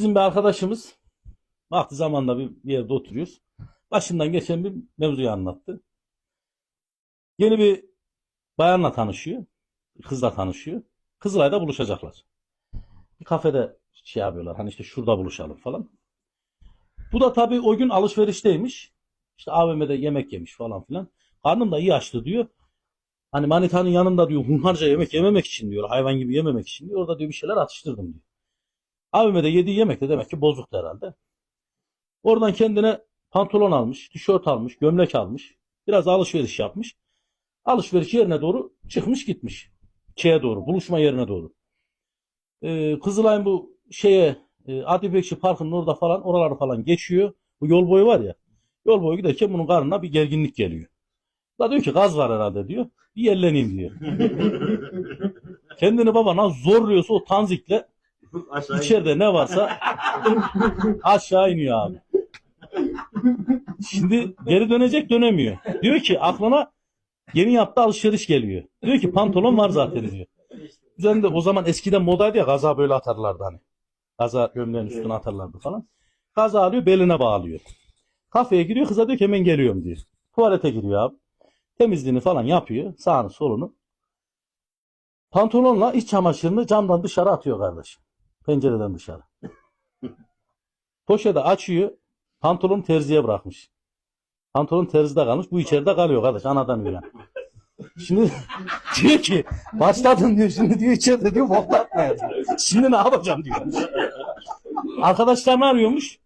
Bizim bir arkadaşımız vakti zamanla bir, bir yerde oturuyoruz. Başından geçen bir mevzuyu anlattı. Yeni bir bayanla tanışıyor. Kızla tanışıyor. Kızılay'da buluşacaklar. Bir kafede şey yapıyorlar. Hani işte şurada buluşalım falan. Bu da tabii o gün alışverişteymiş. İşte AVM'de yemek yemiş falan filan. Karnım da iyi açtı diyor. Hani manitanın yanında diyor hunharca yemek yememek için diyor. Hayvan gibi yememek için diyor. Orada diyor bir şeyler atıştırdım diyor. AVM'de yediği yemek de demek ki bozuktu herhalde. Oradan kendine pantolon almış, tişört almış, gömlek almış. Biraz alışveriş yapmış. Alışveriş yerine doğru çıkmış gitmiş. Şeye doğru, buluşma yerine doğru. Ee, Kızılay'ın bu şeye e, Adi Bekçi Parkı'nın orada falan oraları falan geçiyor. Bu yol boyu var ya. Yol boyu giderken bunun karnına bir gerginlik geliyor. Da diyor ki gaz var herhalde diyor. Bir yerleneyim diyor. Kendini baba nasıl zorluyorsa o tanzikle Aşağı İçeride ne varsa aşağı iniyor abi. Şimdi geri dönecek dönemiyor. Diyor ki aklına yeni yaptığı alışveriş geliyor. Diyor ki pantolon var zaten diyor. Üzerinde o zaman eskiden modaydı ya gaza böyle atarlardı hani. Gaza gömleğin üstüne atarlardı falan. Gaza alıyor beline bağlıyor. Kafeye giriyor kıza diyor ki hemen geliyorum diyor. Tuvalete giriyor abi. Temizliğini falan yapıyor. Sağını solunu. Pantolonla iç çamaşırını camdan dışarı atıyor kardeşim. Pencereden dışarı. Poşeti açıyor. Pantolon terziye bırakmış. Pantolon terzide kalmış. Bu içeride kalıyor kardeş. Anadan üren. Şimdi diyor ki başladım diyor. Şimdi diyor içeride diyor boklatmaya. Şimdi ne yapacağım diyor. Arkadaşlarını arıyormuş.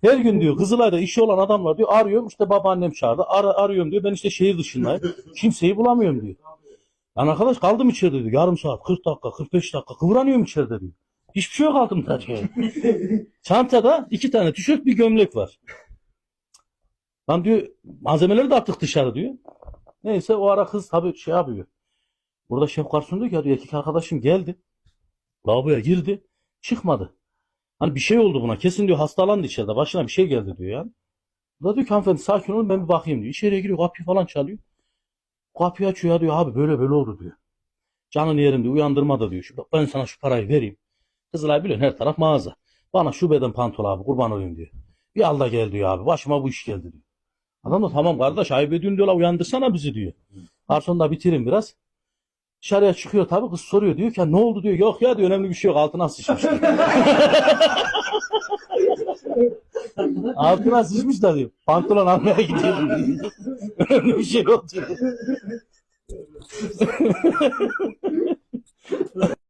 Her gün diyor Kızılay'da işi olan adamlar diyor arıyorum işte babaannem çağırdı. Ar arıyorum diyor ben işte şehir dışındayım. Kimseyi bulamıyorum diyor. Lan arkadaş kaldım içeride diyor. Yarım saat, 40 dakika, 45 dakika kıvranıyorum içeride diyor. Hiçbir şey yok altımda. Çantada iki tane tişört bir gömlek var. Lan diyor malzemeleri de attık dışarı diyor. Neyse o ara kız tabii şey yapıyor. Burada şef garson diyor ki diyor, erkek arkadaşım geldi. Lavaboya girdi. Çıkmadı. Hani bir şey oldu buna. Kesin diyor hastalandı içeride. Başına bir şey geldi diyor yani. Bu da diyor ki hanımefendi sakin olun ben bir bakayım diyor. İçeriye giriyor kapıyı falan çalıyor. Kapıyı açıyor ya diyor abi böyle böyle oldu diyor. Canını yerim diyor uyandırma da diyor. Şu, ben sana şu parayı vereyim. Kızılay biliyorsun her taraf mağaza. Bana şu beden pantol abi kurban olayım diyor. Bir al da gel diyor abi. Başıma bu iş geldi diyor. Adam da tamam kardeş ayıp ediyorsun diyorlar uyandırsana bizi diyor. Garsonu bitirin biraz. Dışarıya çıkıyor tabii kız soruyor diyor ki "Ya ne oldu diyor. Yok ya diyor önemli bir şey yok altına sıçmış. altına sıçmış da diyor. Pantolon almaya gidiyorum diyor. önemli bir şey yok diyor.